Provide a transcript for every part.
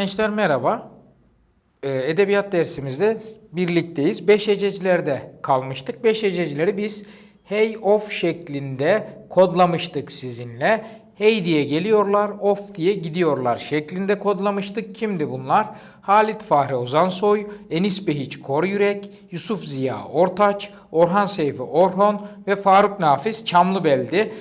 Gençler merhaba. Ee, Edebiyat dersimizde birlikteyiz. Beş hececilerde kalmıştık. Beş hececileri biz hey of şeklinde kodlamıştık sizinle. Hey diye geliyorlar, of diye gidiyorlar şeklinde kodlamıştık. Kimdi bunlar? Halit Fahri Ozansoy, Enis Behiç Koryürek, Yusuf Ziya Ortaç, Orhan Seyfi Orhon ve Faruk Nafiz Çamlıbel'di.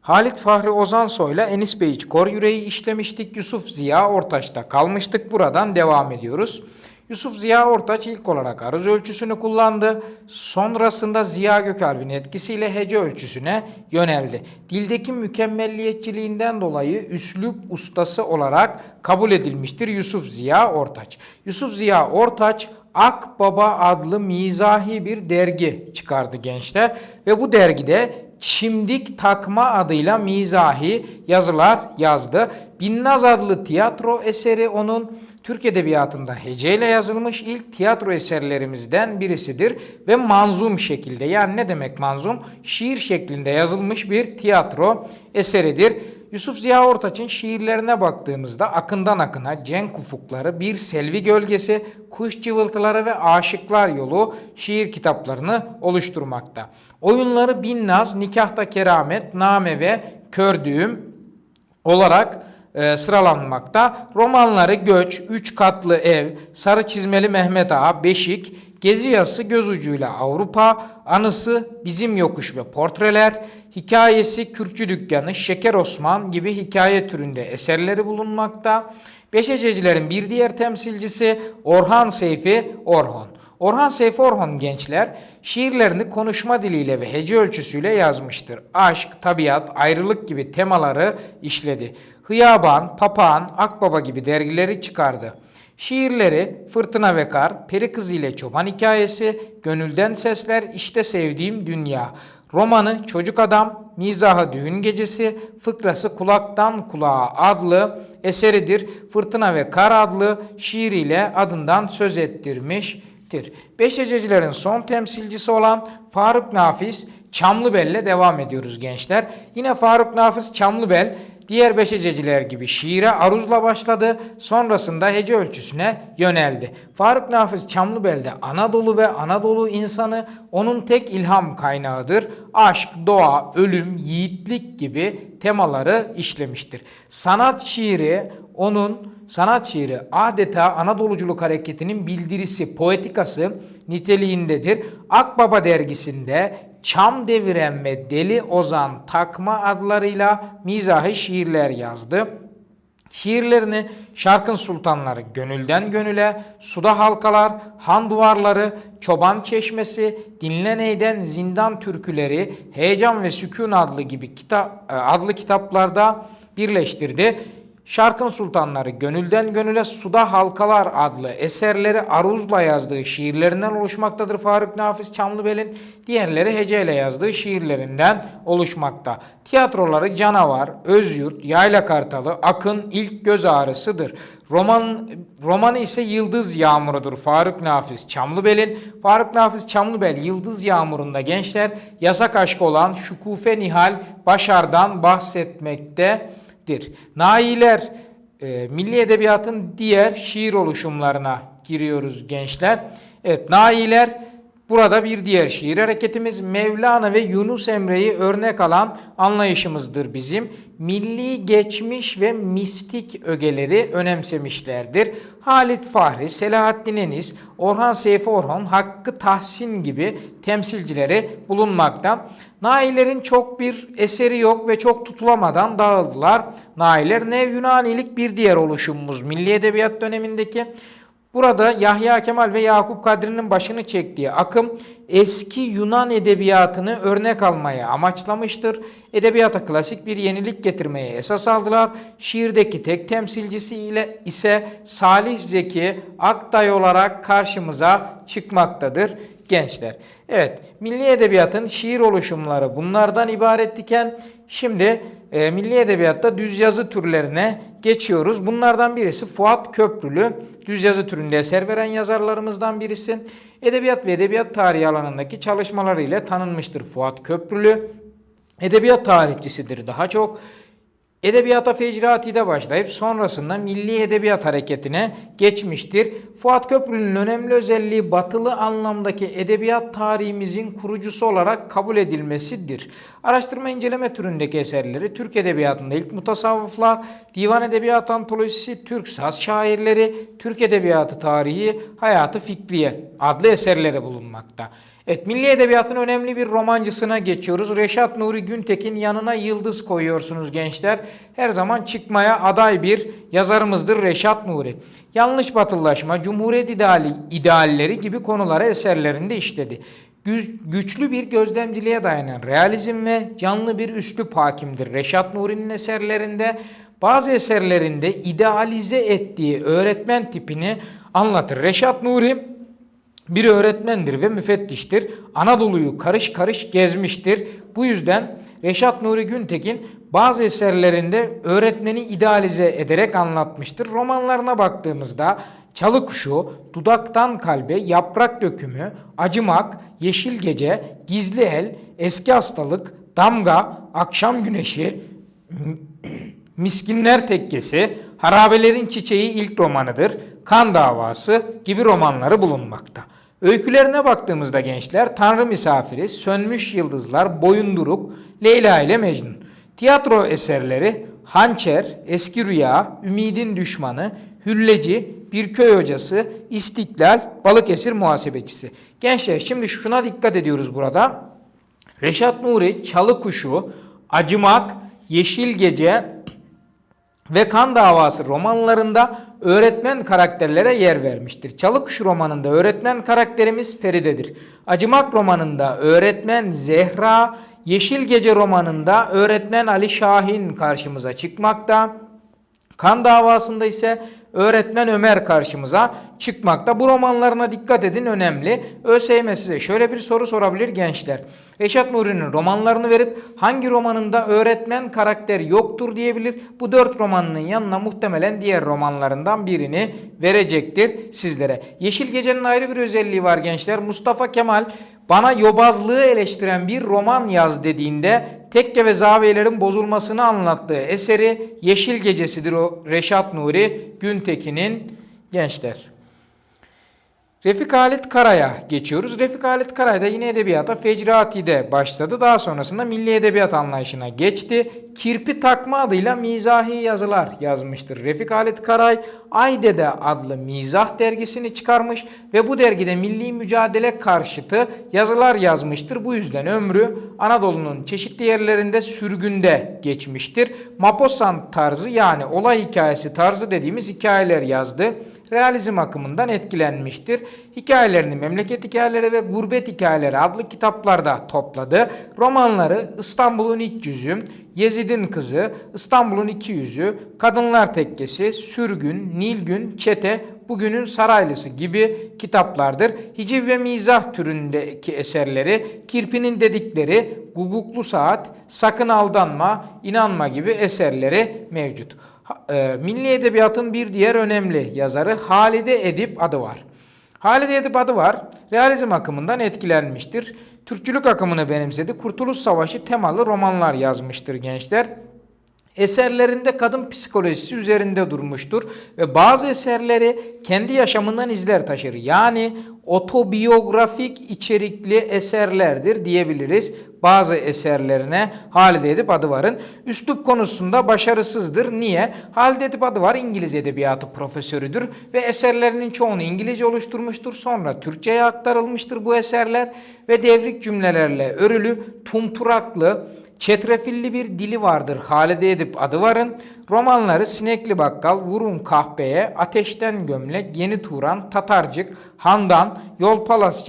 Halit Fahri Ozansoy'la Enis Beyiç Kor Yüreği işlemiştik. Yusuf Ziya Ortaç'ta kalmıştık. Buradan devam ediyoruz. Yusuf Ziya Ortaç ilk olarak aruz ölçüsünü kullandı. Sonrasında Ziya Gökalp'in etkisiyle hece ölçüsüne yöneldi. Dildeki mükemmelliyetçiliğinden dolayı üslup ustası olarak kabul edilmiştir Yusuf Ziya Ortaç. Yusuf Ziya Ortaç Akbaba adlı mizahi bir dergi çıkardı gençler ve bu dergide Çimdik Takma adıyla mizahi yazılar yazdı. Binnaz adlı tiyatro eseri onun Türk Edebiyatı'nda heceyle yazılmış ilk tiyatro eserlerimizden birisidir ve manzum şekilde yani ne demek manzum? Şiir şeklinde yazılmış bir tiyatro eseridir. Yusuf Ziya Ortaç'ın şiirlerine baktığımızda akından akına cenk ufukları, bir selvi gölgesi, kuş cıvıltıları ve aşıklar yolu şiir kitaplarını oluşturmakta. Oyunları Binnaz, Nikahta Keramet, Name ve Kördüğüm olarak e, sıralanmakta. Romanları Göç, Üç Katlı Ev, Sarı Çizmeli Mehmet Ağa, Beşik, Gezi Yası Göz Ucuyla Avrupa, Anısı Bizim Yokuş ve Portreler, Hikayesi Kürkçü Dükkanı, Şeker Osman gibi hikaye türünde eserleri bulunmakta. Beşececilerin bir diğer temsilcisi Orhan Seyfi Orhon. Orhan Seyfi Orhon gençler şiirlerini konuşma diliyle ve hece ölçüsüyle yazmıştır. Aşk, tabiat, ayrılık gibi temaları işledi. Hıyaban, Papağan, Akbaba gibi dergileri çıkardı. Şiirleri Fırtına ve Kar, Peri Kızı ile Çoban Hikayesi, Gönülden Sesler, İşte Sevdiğim Dünya. Romanı Çocuk Adam, Mizahı Düğün Gecesi, Fıkrası Kulaktan Kulağa adlı eseridir. Fırtına ve Kar adlı şiiriyle adından söz ettirmiştir. Beşececilerin son temsilcisi olan Faruk Nafiz Çamlıbel'le devam ediyoruz gençler. Yine Faruk Nafiz Çamlıbel diğer beşececiler gibi şiire aruzla başladı. Sonrasında hece ölçüsüne yöneldi. Faruk Nafiz Çamlıbel'de Anadolu ve Anadolu insanı onun tek ilham kaynağıdır. Aşk, doğa, ölüm, yiğitlik gibi temaları işlemiştir. Sanat şiiri onun sanat şiiri adeta Anadoluculuk hareketinin bildirisi, poetikası niteliğindedir. Akbaba dergisinde Çam Deviren ve Deli Ozan Takma adlarıyla mizahi şiirler yazdı. Şiirlerini Şarkın Sultanları Gönülden Gönüle, Suda Halkalar, Han Duvarları, Çoban Çeşmesi, Dinle Neyden Zindan Türküleri, Heyecan ve Sükun adlı gibi kita adlı kitaplarda birleştirdi. Şarkın Sultanları Gönülden Gönüle Suda Halkalar adlı eserleri aruzla yazdığı şiirlerinden oluşmaktadır Faruk Nafiz Çamlıbel'in. Diğerleri heceyle yazdığı şiirlerinden oluşmakta. Tiyatroları Canavar, Özyurt, Yayla Kartalı, Akın ilk göz ağrısıdır. Roman romanı ise Yıldız Yağmuru'dur Faruk Nafiz Çamlıbel'in. Faruk Nafiz Çamlıbel Yıldız Yağmuru'nda gençler yasak aşk olan Şükufe Nihal Başar'dan bahsetmekte dir. Nailer e, milli edebiyatın diğer şiir oluşumlarına giriyoruz gençler. Evet Nailer burada bir diğer şiir hareketimiz Mevlana ve Yunus Emre'yi örnek alan anlayışımızdır bizim. Milli geçmiş ve mistik ögeleri önemsemişlerdir. Halit Fahri, Selahaddin Enis, Orhan Seyfi Orhan, Hakkı Tahsin gibi temsilcileri bulunmakta. Nailerin çok bir eseri yok ve çok tutulamadan dağıldılar. Nailer Nev Yunanilik bir diğer oluşumumuz Milli Edebiyat dönemindeki. Burada Yahya Kemal ve Yakup Kadri'nin başını çektiği akım eski Yunan edebiyatını örnek almaya amaçlamıştır. Edebiyata klasik bir yenilik getirmeye esas aldılar. Şiirdeki tek temsilcisi ile ise Salih Zeki Aktay olarak karşımıza çıkmaktadır gençler. Evet, milli edebiyatın şiir oluşumları bunlardan ibarettiken şimdi e, milli edebiyatta düz yazı türlerine geçiyoruz. Bunlardan birisi Fuat Köprülü. Düz yazı türünde eser veren yazarlarımızdan birisi. Edebiyat ve edebiyat tarihi alanındaki çalışmalarıyla tanınmıştır Fuat Köprülü. Edebiyat tarihçisidir daha çok. Edebiyata Fecrati'de başlayıp sonrasında Milli Edebiyat Hareketi'ne geçmiştir. Fuat Köprülü'nün önemli özelliği batılı anlamdaki edebiyat tarihimizin kurucusu olarak kabul edilmesidir. Araştırma inceleme türündeki eserleri Türk Edebiyatı'nda ilk mutasavvıflar, Divan Edebiyat Antolojisi, Türk Saz Şairleri, Türk Edebiyatı Tarihi, Hayatı Fikriye adlı eserleri bulunmakta. Evet, Milli Edebiyat'ın önemli bir romancısına geçiyoruz. Reşat Nuri Güntekin yanına yıldız koyuyorsunuz gençler. Her zaman çıkmaya aday bir yazarımızdır Reşat Nuri. Yanlış batılılaşma, cumhuriyet ideali, idealleri gibi konuları eserlerinde işledi. Güçlü bir gözlemciliğe dayanan realizm ve canlı bir üslup hakimdir. Reşat Nuri'nin eserlerinde bazı eserlerinde idealize ettiği öğretmen tipini anlatır. Reşat Nuri bir öğretmendir ve müfettiştir. Anadolu'yu karış karış gezmiştir. Bu yüzden Reşat Nuri Güntekin bazı eserlerinde öğretmeni idealize ederek anlatmıştır. Romanlarına baktığımızda Çalı Kuşu, Dudaktan Kalbe, Yaprak Dökümü, Acımak, Yeşil Gece, Gizli El, Eski Hastalık, Damga, Akşam Güneşi, Miskinler Tekkesi, Harabelerin Çiçeği ilk romanıdır. Kan Davası gibi romanları bulunmakta. Öykülerine baktığımızda gençler Tanrı Misafiri, Sönmüş Yıldızlar, Boyunduruk, Leyla ile Mecnun. Tiyatro eserleri Hançer, Eski Rüya, Ümidin Düşmanı, Hülleci, Bir Köy Hocası, İstiklal, Balıkesir Muhasebecisi. Gençler şimdi şuna dikkat ediyoruz burada. Reşat Nuri, Çalı Kuşu, Acımak, Yeşil Gece, ve Kan Davası romanlarında öğretmen karakterlere yer vermiştir. Çalıkuş romanında öğretmen karakterimiz Feride'dir. Acımak romanında öğretmen Zehra, Yeşil Gece romanında öğretmen Ali Şahin karşımıza çıkmakta. Kan davasında ise öğretmen Ömer karşımıza çıkmakta. Bu romanlarına dikkat edin önemli. ÖSYM size şöyle bir soru sorabilir gençler. Reşat Nuri'nin romanlarını verip hangi romanında öğretmen karakter yoktur diyebilir. Bu dört romanının yanına muhtemelen diğer romanlarından birini verecektir sizlere. Yeşil Gece'nin ayrı bir özelliği var gençler. Mustafa Kemal bana yobazlığı eleştiren bir roman yaz dediğinde tekke ve zaviyelerin bozulmasını anlattığı eseri Yeşil Gecesi'dir o Reşat Nuri Güntekin'in gençler. Refik Halit Kara'ya geçiyoruz. Refik Halit Karay da yine edebiyata Fecrati'de başladı. Daha sonrasında milli edebiyat anlayışına geçti. Kirpi takma adıyla mizahi yazılar yazmıştır. Refik Halit Karay Aydede adlı mizah dergisini çıkarmış ve bu dergide milli mücadele karşıtı yazılar yazmıştır. Bu yüzden ömrü Anadolu'nun çeşitli yerlerinde sürgünde geçmiştir. Maposan tarzı yani olay hikayesi tarzı dediğimiz hikayeler yazdı realizm akımından etkilenmiştir. Hikayelerini Memleket Hikayeleri ve Gurbet Hikayeleri adlı kitaplarda topladı. Romanları İstanbul'un İç Yüzü, Yezid'in Kızı, İstanbul'un İki Yüzü, Kadınlar Tekkesi, Sürgün, Nilgün, Çete, Bugünün Saraylısı gibi kitaplardır. Hiciv ve mizah türündeki eserleri, Kirpi'nin dedikleri, Guguklu Saat, Sakın Aldanma, İnanma gibi eserleri mevcut. E, Milli Edebiyat'ın bir diğer önemli yazarı Halide Edip adı var. Halide Edip adı var. Realizm akımından etkilenmiştir. Türkçülük akımını benimsedi. Kurtuluş Savaşı temalı romanlar yazmıştır gençler. Eserlerinde kadın psikolojisi üzerinde durmuştur ve bazı eserleri kendi yaşamından izler taşır. Yani otobiyografik içerikli eserlerdir diyebiliriz. Bazı eserlerine Halide Edip Adıvar'ın üslup konusunda başarısızdır. Niye? Halide Edip Adıvar İngiliz edebiyatı profesörüdür ve eserlerinin çoğunu İngilizce oluşturmuştur. Sonra Türkçe'ye aktarılmıştır bu eserler ve devrik cümlelerle örülü, tumturaklı, Çetrefilli bir dili vardır Halide Edip adı varın. Romanları Sinekli Bakkal, Vurun Kahpeye, Ateşten Gömlek, Yeni Turan, Tatarcık, Handan, Yol Palas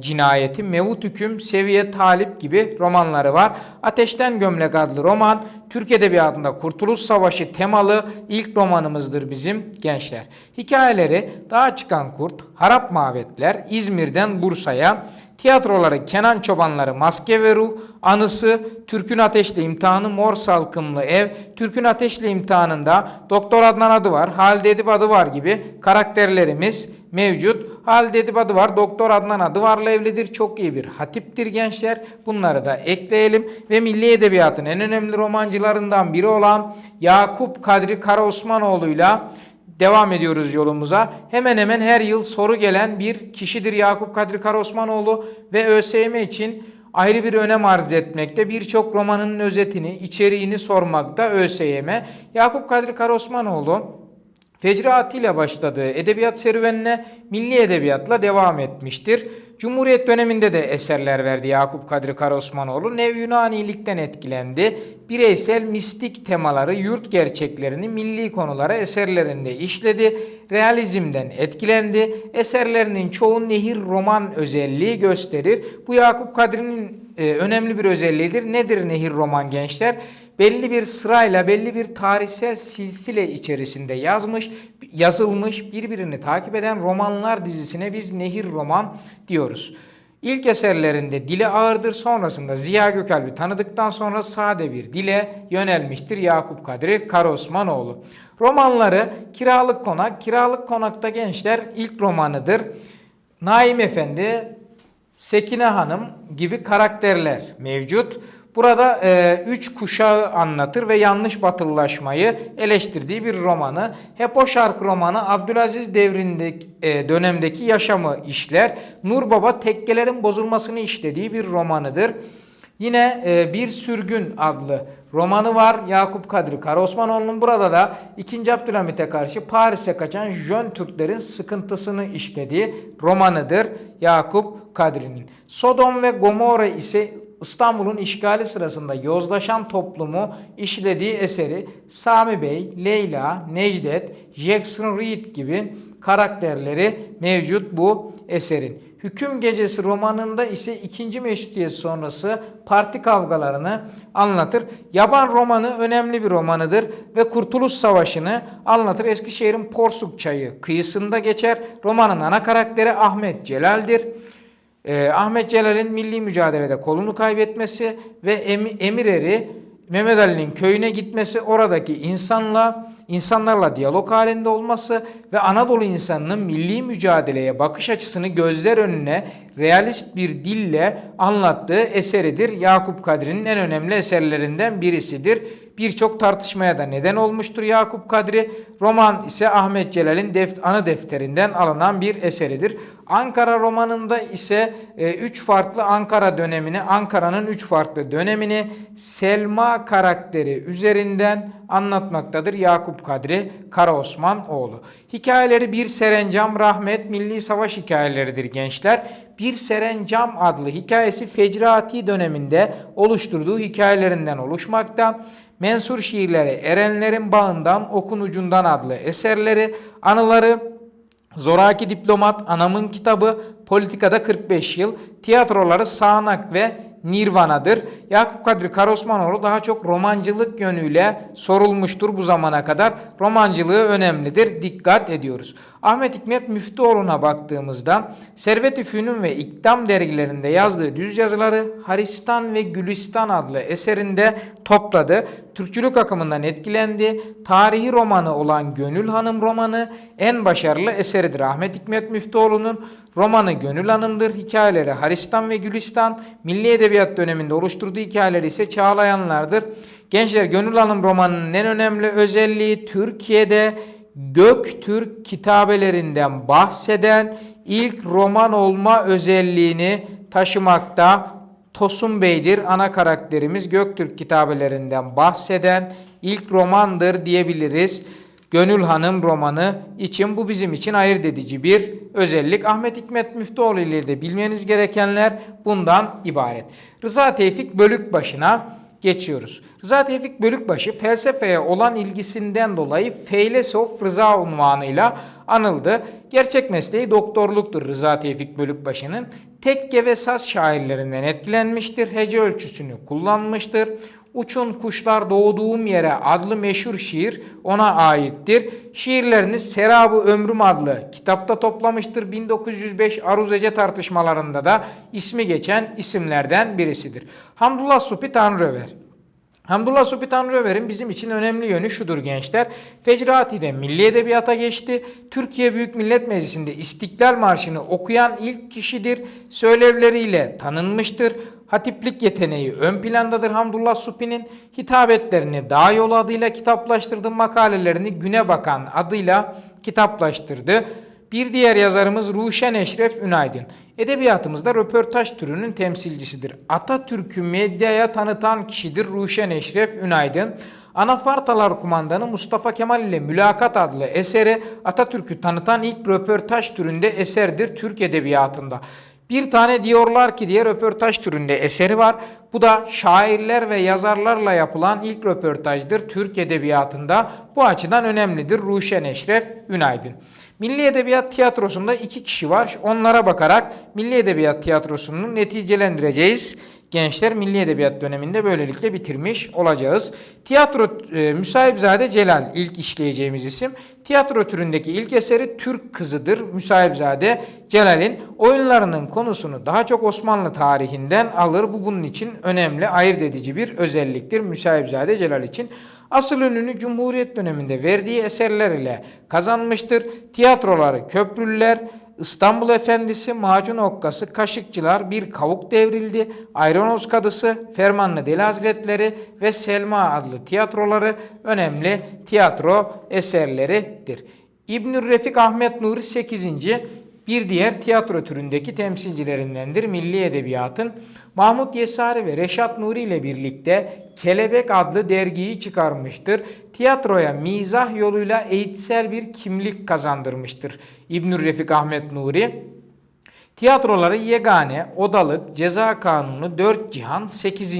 Cinayeti, Mevut Hüküm, Seviye Talip gibi romanları var. Ateşten Gömlek adlı roman Türk Edebiyatı'nda Kurtuluş Savaşı temalı ilk romanımızdır bizim gençler. Hikayeleri Dağa Çıkan Kurt, Harap Mabetler, İzmir'den Bursa'ya, Tiyatroları Kenan Çobanları Maske ve Ruh, Anısı, Türk'ün Ateşle İmtihanı, Mor Salkımlı Ev, Türk'ün Ateşle İmtihanı'nda Doktor Adnan adı var, Halide Edip adı var gibi karakterlerimiz mevcut. Halide Edip adı var. Doktor Adnan Adıvar'la evlidir. Çok iyi bir hatiptir gençler. Bunları da ekleyelim. Ve Milli Edebiyatın en önemli romancılarından biri olan Yakup Kadri Karaosmanoğlu'yla devam ediyoruz yolumuza. Hemen hemen her yıl soru gelen bir kişidir Yakup Kadri Karaosmanoğlu ve ÖSYM için ayrı bir önem arz etmekte. Birçok romanın özetini, içeriğini sormakta ÖSYM. Yakup Kadri Karaosmanoğlu Fecraati ile başladığı edebiyat serüvenine milli edebiyatla devam etmiştir. Cumhuriyet döneminde de eserler verdi Yakup Kadri Karaosmanoğlu. Nev Yunanilikten etkilendi. Bireysel mistik temaları, yurt gerçeklerini milli konulara eserlerinde işledi. Realizmden etkilendi. Eserlerinin çoğu nehir roman özelliği gösterir. Bu Yakup Kadri'nin e, önemli bir özelliğidir. Nedir nehir roman gençler? Belli bir sırayla belli bir tarihsel silsile içerisinde yazmış, yazılmış, birbirini takip eden romanlar dizisine biz nehir roman diyoruz. İlk eserlerinde dile ağırdır sonrasında Ziya Gökalp'i tanıdıktan sonra sade bir dile yönelmiştir Yakup Kadri Karaosmanoğlu. Romanları Kiralık Konak, Kiralık Konak'ta gençler ilk romanıdır. Naim Efendi, Sekine Hanım gibi karakterler mevcut. Burada e, üç kuşağı anlatır ve yanlış batılılaşmayı eleştirdiği bir romanı. Hep o şarkı romanı Abdülaziz devrindeki e, dönemdeki yaşamı işler. Nur Baba tekkelerin bozulmasını işlediği bir romanıdır. Yine e, Bir Sürgün adlı romanı var. Yakup Kadri Karaosmanoğlu'nun burada da 2. Abdülhamit'e karşı Paris'e kaçan Jön Türklerin sıkıntısını işlediği romanıdır Yakup Kadri'nin. Sodom ve Gomorra ise İstanbul'un işgali sırasında yozlaşan toplumu işlediği eseri Sami Bey, Leyla, Necdet, Jackson Reed gibi karakterleri mevcut bu eserin. Hüküm Gecesi romanında ise 2. Meşrutiyet sonrası parti kavgalarını anlatır. Yaban romanı önemli bir romanıdır ve Kurtuluş Savaşı'nı anlatır. Eskişehir'in Porsuk Çayı kıyısında geçer. Romanın ana karakteri Ahmet Celal'dir. Ee, Ahmet Celal'in milli mücadelede kolunu kaybetmesi ve em, Emireri Mehmet Ali'nin köyüne gitmesi, oradaki insanla insanlarla diyalog halinde olması ve Anadolu insanının milli mücadeleye bakış açısını gözler önüne realist bir dille anlattığı eseridir. Yakup Kadri'nin en önemli eserlerinden birisidir. Birçok tartışmaya da neden olmuştur Yakup Kadri. Roman ise Ahmet Celal'in deft anı defterinden alınan bir eseridir. Ankara romanında ise 3 e, farklı Ankara dönemini, Ankara'nın 3 farklı dönemini Selma karakteri üzerinden anlatmaktadır Yakup Kadri Karaosmanoğlu. Hikayeleri Bir Serencam Rahmet Milli Savaş hikayeleridir gençler. Bir Serencam adlı hikayesi Fecrati döneminde oluşturduğu hikayelerinden oluşmakta. Mensur şiirleri Erenlerin Bağından Okun Ucundan adlı eserleri, anıları Zoraki Diplomat, Anamın Kitabı, Politikada 45 Yıl, tiyatroları Sağanak ve Nirvana'dır. Yakup Kadri Karosmanoğlu daha çok romancılık yönüyle sorulmuştur bu zamana kadar. Romancılığı önemlidir. Dikkat ediyoruz. Ahmet Hikmet Müftüoğlu'na baktığımızda Servet-i Fünun ve İktam dergilerinde yazdığı düz yazıları Haristan ve Gülistan adlı eserinde topladı. Türkçülük akımından etkilendi. Tarihi romanı olan Gönül Hanım romanı en başarılı eseridir. Ahmet Hikmet Müftüoğlu'nun romanı Gönül Hanım'dır. Hikayeleri Haristan ve Gülistan. Milli Edebiyat döneminde oluşturduğu hikayeleri ise Çağlayanlardır. Gençler Gönül Hanım romanının en önemli özelliği Türkiye'de Göktürk kitabelerinden bahseden ilk roman olma özelliğini taşımakta. Tosun Bey'dir ana karakterimiz Göktürk kitabelerinden bahseden ilk romandır diyebiliriz. Gönül Hanım romanı için bu bizim için ayırt edici bir özellik. Ahmet Hikmet Müftüoğlu ile de bilmeniz gerekenler bundan ibaret. Rıza Tevfik bölük başına geçiyoruz. Rıza Tevfik Bölükbaşı felsefeye olan ilgisinden dolayı Feylesof Rıza unvanıyla anıldı. Gerçek mesleği doktorluktur Rıza Tevfik Bölükbaşı'nın. Tekke ve saz şairlerinden etkilenmiştir. Hece ölçüsünü kullanmıştır. Uçun Kuşlar Doğduğum Yere adlı meşhur şiir ona aittir. Şiirlerini Serabı Ömrüm adlı kitapta toplamıştır. 1905 Aruz Ece tartışmalarında da ismi geçen isimlerden birisidir. Hamdullah Supi Tanrıöver Hamdullah Supi Tanrıömer'in bizim için önemli yönü şudur gençler. Fecrati'de milli edebiyata geçti. Türkiye Büyük Millet Meclisi'nde İstiklal Marşı'nı okuyan ilk kişidir. Söylevleriyle tanınmıştır. Hatiplik yeteneği ön plandadır Hamdullah Supi'nin. Hitabetlerini Dağ Yolu adıyla kitaplaştırdı. Makalelerini Güne Bakan adıyla kitaplaştırdı. Bir diğer yazarımız Ruşen Eşref Ünaydın. Edebiyatımızda röportaj türünün temsilcisidir. Atatürk'ü medyaya tanıtan kişidir Ruşen Eşref Ünaydın. Anafartalar Kumandanı Mustafa Kemal ile Mülakat adlı eseri Atatürk'ü tanıtan ilk röportaj türünde eserdir Türk Edebiyatı'nda. Bir tane diyorlar ki diye röportaj türünde eseri var. Bu da şairler ve yazarlarla yapılan ilk röportajdır Türk Edebiyatı'nda. Bu açıdan önemlidir Ruşen Eşref Ünaydın. Milli Edebiyat Tiyatrosu'nda iki kişi var. Onlara bakarak Milli Edebiyat Tiyatrosu'nu neticelendireceğiz. Gençler Milli Edebiyat döneminde böylelikle bitirmiş olacağız. Tiyatro e, Müsahipzade Celal ilk işleyeceğimiz isim. Tiyatro türündeki ilk eseri Türk Kızı'dır. Müsahipzade Celal'in oyunlarının konusunu daha çok Osmanlı tarihinden alır. Bu bunun için önemli, ayırt edici bir özelliktir Müsahipzade Celal için. Asıl ününü Cumhuriyet döneminde verdiği eserler ile kazanmıştır. Tiyatroları Köprülüler, İstanbul Efendisi, Macun Okkası, Kaşıkçılar, Bir Kavuk Devrildi, Ayronoz Kadısı, Fermanlı Deli Hazretleri ve Selma adlı tiyatroları önemli tiyatro eserleridir. İbnül Refik Ahmet Nuri 8. bir diğer tiyatro türündeki temsilcilerindendir milli edebiyatın. Mahmut Yesari ve Reşat Nuri ile birlikte Kelebek adlı dergiyi çıkarmıştır. Tiyatroya mizah yoluyla eğitsel bir kimlik kazandırmıştır İbnül Refik Ahmet Nuri. Tiyatroları Yegane, Odalık, Ceza Kanunu, Dört Cihan, 8.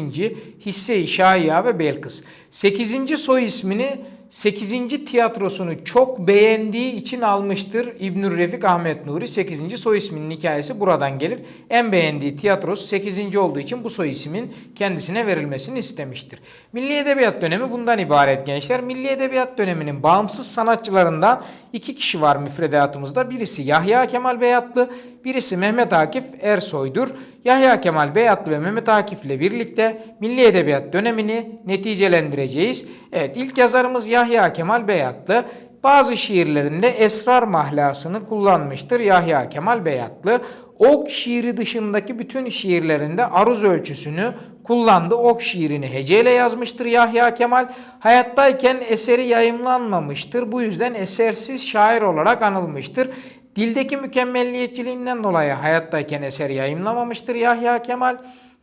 Hisse-i Şahia ve Belkıs. 8. soy ismini 8. tiyatrosunu çok beğendiği için almıştır İbnül Refik Ahmet Nuri. 8. soy isminin hikayesi buradan gelir. En beğendiği tiyatrosu 8. olduğu için bu soy ismin kendisine verilmesini istemiştir. Milli Edebiyat dönemi bundan ibaret gençler. Milli Edebiyat döneminin bağımsız sanatçılarından iki kişi var müfredatımızda. Birisi Yahya Kemal Beyatlı, birisi Mehmet Akif Ersoy'dur. Yahya Kemal Beyatlı ve Mehmet Akif ile birlikte Milli Edebiyat dönemini neticelendireceğiz. Evet ilk yazarımız Yahya Kemal Beyatlı. Bazı şiirlerinde esrar mahlasını kullanmıştır Yahya Kemal Beyatlı. Ok şiiri dışındaki bütün şiirlerinde aruz ölçüsünü kullandı. Ok şiirini heceyle yazmıştır Yahya Kemal. Hayattayken eseri yayımlanmamıştır. Bu yüzden esersiz şair olarak anılmıştır. Dildeki mükemmelliyetçiliğinden dolayı hayattayken eser yayımlamamıştır Yahya Kemal.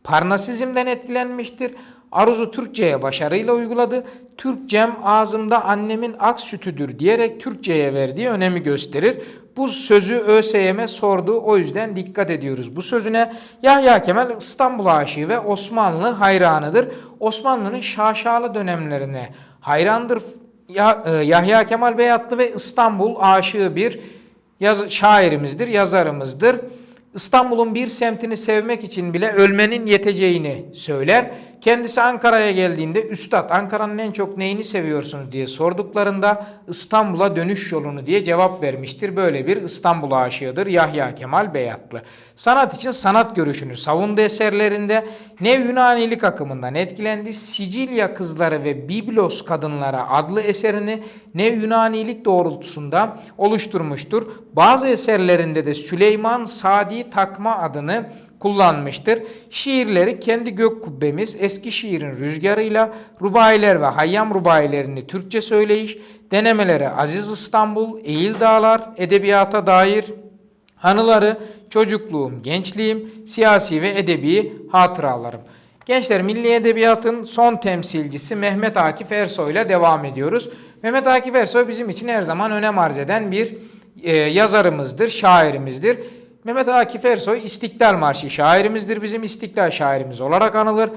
Parnasizmden etkilenmiştir. Aruzu Türkçe'ye başarıyla uyguladı. Türkçem ağzımda annemin ak sütüdür diyerek Türkçe'ye verdiği önemi gösterir. Bu sözü ÖSYM'e sordu. O yüzden dikkat ediyoruz bu sözüne. Yahya Kemal İstanbul aşığı ve Osmanlı hayranıdır. Osmanlı'nın şaşalı dönemlerine hayrandır. Yahya Kemal Beyatlı ve İstanbul aşığı bir yaz şairimizdir, yazarımızdır. İstanbul'un bir semtini sevmek için bile ölmenin yeteceğini söyler. Kendisi Ankara'ya geldiğinde Üstad Ankara'nın en çok neyini seviyorsunuz diye sorduklarında İstanbul'a dönüş yolunu diye cevap vermiştir. Böyle bir İstanbul aşığıdır Yahya Kemal Beyatlı. Sanat için sanat görüşünü savundu eserlerinde. Ne Yunanilik akımından etkilendi. Sicilya Kızları ve Biblos Kadınlara adlı eserini ne Yunanilik doğrultusunda oluşturmuştur. Bazı eserlerinde de Süleyman Sadi Takma adını kullanmıştır. Şiirleri kendi gök kubbemiz eski şiirin rüzgarıyla Rubayiler ve Hayyam Rubayilerini Türkçe söyleyiş, denemeleri Aziz İstanbul, Eğil Dağlar, edebiyata dair anıları, çocukluğum, gençliğim, siyasi ve edebi hatıralarım. Gençler Milli Edebiyat'ın son temsilcisi Mehmet Akif Ersoy ile devam ediyoruz. Mehmet Akif Ersoy bizim için her zaman önem arz eden bir e, yazarımızdır, şairimizdir. Mehmet Akif Ersoy İstiklal Marşı şairimizdir. Bizim İstiklal şairimiz olarak anılır.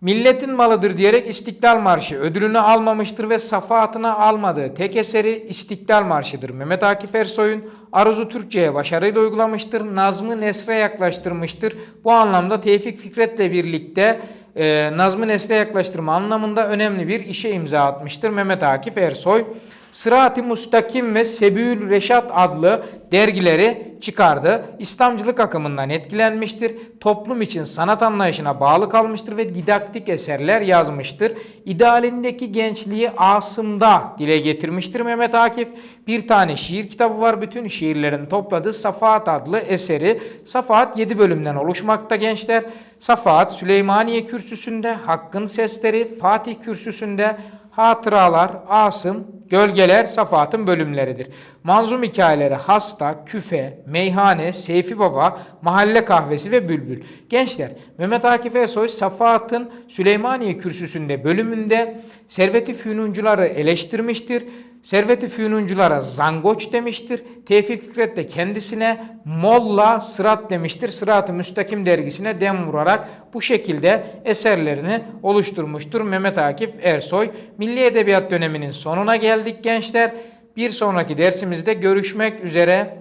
Milletin malıdır diyerek İstiklal Marşı ödülünü almamıştır ve safahatına almadığı tek eseri İstiklal Marşı'dır. Mehmet Akif Ersoy'un Arzu Türkçe'ye başarıyla uygulamıştır. Nazmı Nesre yaklaştırmıştır. Bu anlamda Tevfik Fikret'le birlikte e, Nazmı Nesre yaklaştırma anlamında önemli bir işe imza atmıştır Mehmet Akif Ersoy. Sırat-ı Mustakim ve Sebül Reşat adlı dergileri çıkardı. İslamcılık akımından etkilenmiştir. Toplum için sanat anlayışına bağlı kalmıştır ve didaktik eserler yazmıştır. İdealindeki gençliği Asım'da dile getirmiştir Mehmet Akif. Bir tane şiir kitabı var. Bütün şiirlerin topladığı Safahat adlı eseri. Safahat 7 bölümden oluşmakta gençler. Safahat Süleymaniye kürsüsünde, Hakkın Sesleri, Fatih kürsüsünde, Hatıralar, Asım, Gölgeler Safahat'ın bölümleridir. Manzum hikayeleri Hasta, Küfe, Meyhane, Seyfi Baba, Mahalle Kahvesi ve Bülbül. Gençler, Mehmet Akif Ersoy Safahat'ın Süleymaniye Kürsüsü'nde bölümünde Servet-i Fünuncuları eleştirmiştir. Servet-i Fünunculara zangoç demiştir. Tevfik Fikret de kendisine Molla Sırat demiştir. Sırat-ı Müstakim dergisine dem vurarak bu şekilde eserlerini oluşturmuştur Mehmet Akif Ersoy. Milli Edebiyat döneminin sonuna geldik gençler. Bir sonraki dersimizde görüşmek üzere.